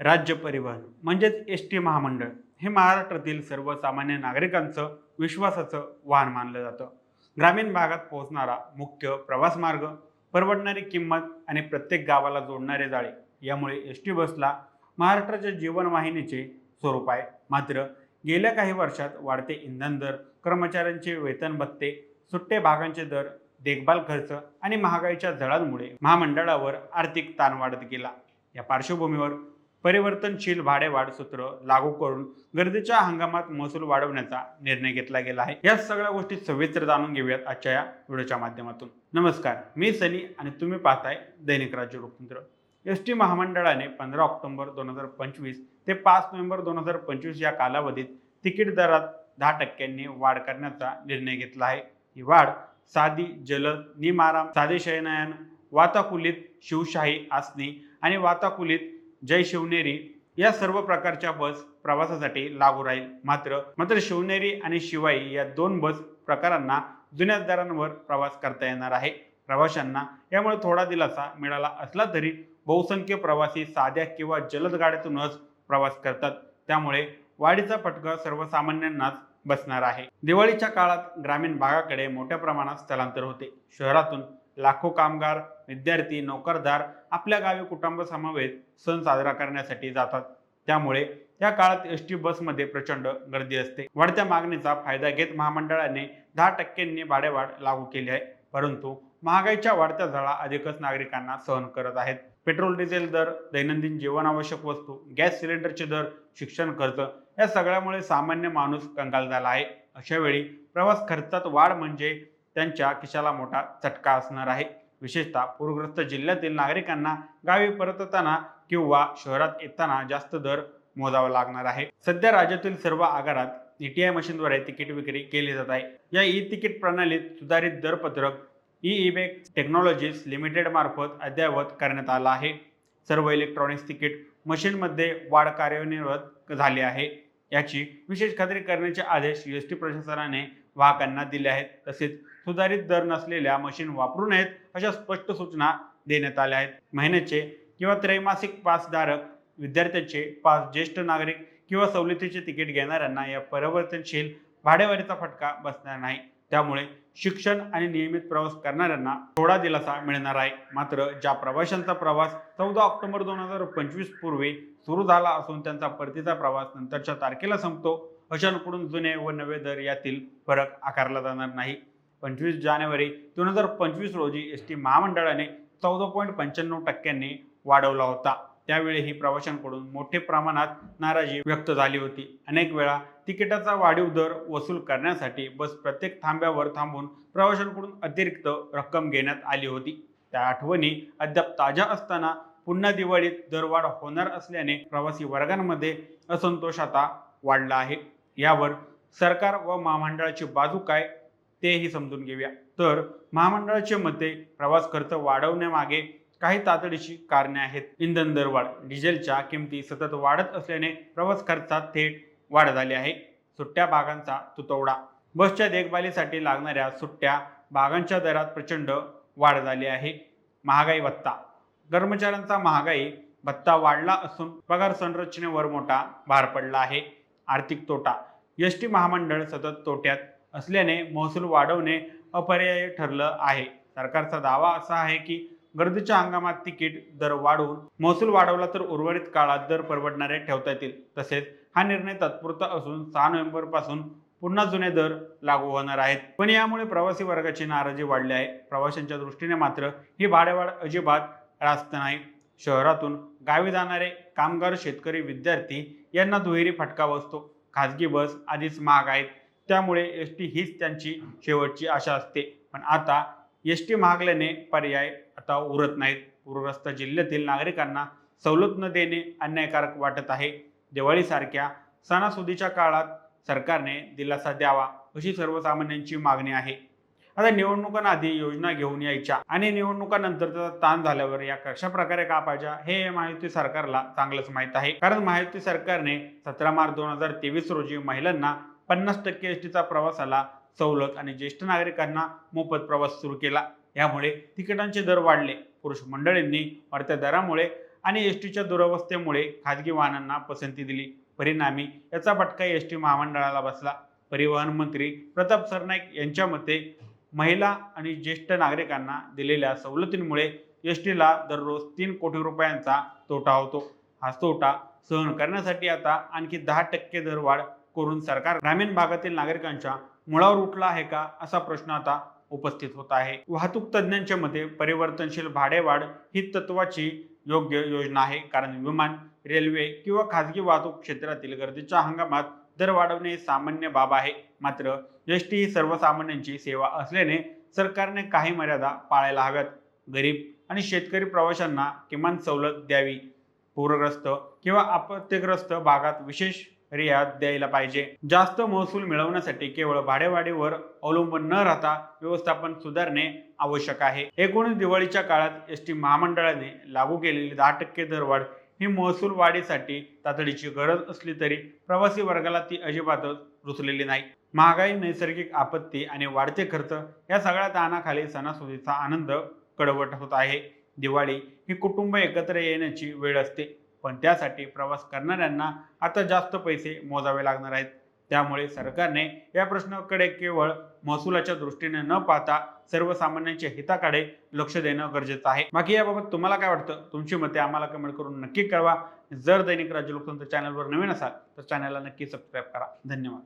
राज्य परिवहन म्हणजेच एस टी महामंडळ हे महाराष्ट्रातील सर्वसामान्य नागरिकांचं विश्वासाचं वाहन मानलं जातं. ग्रामीण भागात पोहोचणारा मुख्य प्रवास मार्ग परवडणारी किंमत आणि प्रत्येक गावाला जोडणारे जाळे यामुळे एस टी बसला महाराष्ट्राच्या जीवनवाहिनीचे स्वरूप आहे. मात्र गेल्या काही वर्षात वाढते इंधन दर कर्मचाऱ्यांचे वेतन भत्ते सुट्टे भागांचे दर देखभाल खर्च आणि महागाईच्या झळांमुळे महामंडळावर आर्थिक ताण वाढत गेला. या पार्श्वभूमीवर परिवर्तनशील भाडेवाढ सूत्र लागू करून गर्दीच्या हंगामात महसूल वाढवण्याचा निर्णय घेतला गेला आहे. या सगळ्या गोष्टी सविस्तर जाणून घेऊयात आजच्या या व्हिडिओच्या माध्यमातून. नमस्कार मी सनी आणि तुम्ही पाहताय दैनिक राज्य लोकतंत्र. एस टी महामंडळाने पंधरा ऑक्टोबर दोन हजार पंचवीस ते पाच नोव्हेंबर दोन हजार पंचवीस या कालावधीत तिकीट दरात दहा टक्क्यांनी वाढ करण्याचा निर्णय घेतला आहे. ही वाढ साधी जलद निमाराम साधे शयनयन वाताकुलीत शिवशाही आसनी आणि वाताकुलीत जय शिवनेरी या सर्व प्रकारच्या बस प्रवासासाठी लागू राहील. मात्र मात्र शिवनेरी आणि शिवाई या दोन बस प्रकारांना जुन्याच दरांवर प्रवास करता येणार आहे. प्रवाशांना यामुळे थोडा दिलासा मिळाला असला तरी बहुसंख्य प्रवासी साध्या किंवा जलद गाड्यातूनच प्रवास करतात. त्यामुळे वाढीचा फटका सर्वसामान्यांनाच बसणार आहे. दिवाळीच्या काळात ग्रामीण भागाकडे मोठ्या प्रमाणात स्थलांतर होते. शहरातून लाखो कामगार विद्यार्थी नोकरदार आपल्या गावी कुटुंबासमवेत सण साजरा करण्यासाठी जातात. त्यामुळे या काळात एस टी बसमध्ये प्रचंड गर्दी असते. वाढत्या मागणीचा फायदा घेत महामंडळाने दहा टक्क्यांनी भाडेवाढ लागू केली आहे. परंतु महागाईच्या वाढत्या झळा अधिकच नागरिकांना सहन करत आहेत. पेट्रोल डिझेल दर दैनंदिन जीवनावश्यक वस्तू गॅस सिलेंडरचे दर शिक्षण खर्च या सगळ्यामुळे सामान्य माणूस कंगाल झाला आहे. अशा वेळी प्रवास खर्चात वाढ म्हणजे त्यांच्या खिशाला मोठा चटका असणार आहे. विशेषतः पूरग्रस्त जिल्ह्यातील नागरिकांना गावी परतताना किंवा शहरात येताना जास्त दर मोजावा लागणार आहे. सध्या राज्यातील सर्व आगारात ईटीआय मशीनद्वारे तिकीट विक्री केली जात आहे. या ई तिकीट प्रणालीत सुधारित दरपत्रक ई इबेक टेक्नॉलॉजीज लिमिटेड मार्फत अद्ययावत करण्यात आला आहे. सर्व इलेक्ट्रॉनिक्स तिकीट मशीनमध्ये वाढ कार्यान्वित झाली आहे. याची विशेष खात्री करण्याचे आदेश एस टी प्रशासनाने वाहकांना दिले आहेत. तसेच सुधारित दर नसलेल्या मशीन वापरू नयेत अशा स्पष्ट सूचना देण्यात आल्या आहेत. महिन्याचे किंवा त्रैमासिक पासधारक विद्यार्थ्यांचे पास ज्येष्ठ नागरिक किंवा सवलतीचे तिकीट घेणाऱ्यांना या परिवर्तनशील भाडेवारीचा फटका बसणार नाही. त्यामुळे शिक्षण आणि नियमित प्रवास करणाऱ्यांना थोडा दिलासा मिळणार आहे. मात्र ज्या प्रवाशांचा प्रवास चौदा ऑक्टोबर दोन हजार पंचवीस पूर्वी सुरू झाला असून त्यांचा परतीचा प्रवास नंतरच्या तारखेला संपतो अशांकडून जुने व नवे दर यातील फरक आकारला जाणार नाही. पंचवीस जानेवारी दोन हजार पंचवीस रोजी एस टी महामंडळाने चौदा पॉईंट पंच्याण्णव टक्क्यांनी वाढवला होता. त्यावेळीही प्रवाशांकडून मोठ्या प्रमाणात नाराजी व्यक्त झाली होती. अनेक वेळा तिकिटाचा वाढीव दर वसूल करण्यासाठी बस प्रत्येक थांब्यावर थांबून प्रवाशांकडून अतिरिक्त रक्कम घेण्यात आली होती. त्या आठवणी अद्याप ताज्या असताना पुन्हा दिवाळीत दरवाढ होणार असल्याने प्रवासी वर्गांमध्ये असंतोष आता वाढला आहे. यावर सरकार व महामंडळाची बाजू काय तेही समजून घेऊया. तर महामंडळाचे मते प्रवास खर्च वाढवण्यामागे काही तातडीची कारणे आहेत. इंधन दरवाढ डिझेलच्या किमती सतत वाढत असल्याने प्रवास खर्चात थेट वाढ झाली आहे. सुट्ट्या भागांचा तुतवडा बसच्या देखभालीसाठी लागणाऱ्या सुट्ट्या भागांच्या दरात प्रचंड वाढ झाली आहे. महागाई भत्ता कर्मचाऱ्यांचा महागाई भत्ता वाढला असून पगार संरचनेवर मोठा भार पडला आहे. आर्थिक तोटा एस टी महामंडळ सतत तोट्यात असल्याने महसूल वाढवणे अपर्यायी ठरलं आहे. सरकारचा दावा असा आहे की गर्दीच्या हंगामात तिकीट दर वाढवून महसूल वाढवला तर उर्वरित काळात दर परवडणारे ठेवता येतील. तसेच हा निर्णय तात्पुरता असून सहा नोव्हेंबरपासून पुन्हा जुने दर लागू होणार आहेत. पण यामुळे प्रवासी वर्गाची नाराजी वाढली आहे. प्रवाशांच्या दृष्टीने मात्र ही भाडेवाढ अजिबात रास्त नाही. शहरातून गावी जाणारे कामगार शेतकरी विद्यार्थी यांना दुहेरी फटका बसतो. खाजगी बस आधीच महाग आहेत. त्यामुळे एस टी हीच त्यांची शेवटची आशा असते. पण आता एस टी महागल्याने पर्याय आता उरत नाहीत. पूरग्रस्त जिल्ह्यातील नागरिकांना सवलत न देणे अन्यायकारक वाटत आहे. दिवाळीसारख्या सणासुदीच्या काळात सरकारने दिलासा द्यावा अशी सर्वसामान्यांची मागणी आहे. आता निवडणुकांआधी योजना घेऊन यायच्या आणि निवडणुकानंतरचा त्याचा ताण झाल्यावर या कशा प्रकारे कापायच्या हे महायुती सरकारला चांगलंच माहीत आहे. कारण महायुती सरकारने सतरा मार्च दोन हजार तेवीस रोजी महिलांना पन्नास टक्के एस टीचा प्रवासाला सवलत आणि ज्येष्ठ नागरिकांना मोफत प्रवास सुरू केला. यामुळे तिकिटांचे दर वाढले. पुरुष मंडळींनी वाढत्या दरामुळे आणि एस टीच्या दुरवस्थेमुळे खाजगी वाहनांना पसंती दिली. परिणामी याचा फटका एस टी महामंडळाला बसला. परिवहन मंत्री प्रताप सरनाईक यांच्या मते महिला आणि ज्येष्ठ नागरिकांना दिलेल्या सवलतींमुळे एस टीला दररोज तीन कोटी रुपयांचा तोटा होतो. हा तोटा सहन करण्यासाठी आता आणखी दहा टक्के दरवाढ करून सरकार ग्रामीण भागातील नागरिकांच्या मुळावर उठला आहे का असा प्रश्न आता उपस्थित होत आहे. वाहतूक तज्ज्ञांच्या मते परिवर्तनशील भाडेवाढ ही तत्वाची योग्य योजना आहे. कारण विमान रेल्वे किंवा खाजगी वाहतूक क्षेत्रातील गर्दीच्या हंगामात दर वाढवणे सामान्य बाब आहे. मात्र एस टी ही सर्वसामान्यांची सेवा असल्याने सरकारने काही मर्यादा पाळायला हव्यात. गरीब आणि शेतकरी प्रवाशांना किमान सवलत द्यावी. पूरग्रस्त किंवा आपत्तीग्रस्त भागात विशेष रियात द्यायला पाहिजे. जास्त महसूल मिळवण्यासाठी केवळ भाडेवाढीवर अवलंबून न राहता व्यवस्थापन सुधारणे आवश्यक आहे. एकूणच दिवाळीच्या काळात एस टी महामंडळाने लागू केलेली दहा टक्के दरवाढ ही महसूल वाढीसाठी तातडीची गरज असली तरी प्रवासी वर्गाला ती अजिबातच रुचलेली नाही. महागाई नैसर्गिक आपत्ती आणि वाढते खर्च या सगळ्या ताणाखाली सणासुदीचा आनंद कडवट होत आहे. दिवाळी ही कुटुंब एकत्र येण्याची वेळ असते. पण त्यासाठी प्रवास करणाऱ्यांना आता जास्त पैसे मोजावे लागणार आहेत. त्यामुळे सरकारने या प्रश्नाकडे केवळ महसुलाच्या दृष्टीने न पाहता सर्वसामान्यांच्या हिताकडे लक्ष देणं गरजेचं आहे. बाकी याबाबत तुम्हाला काय वाटतं? तुमची मते आम्हाला कमेंट करून नक्की कळवा. जर दैनिक राज्य लोकतंत्र चॅनलवर नवीन असाल तर चॅनलला नक्की सबस्क्राईब करा. धन्यवाद.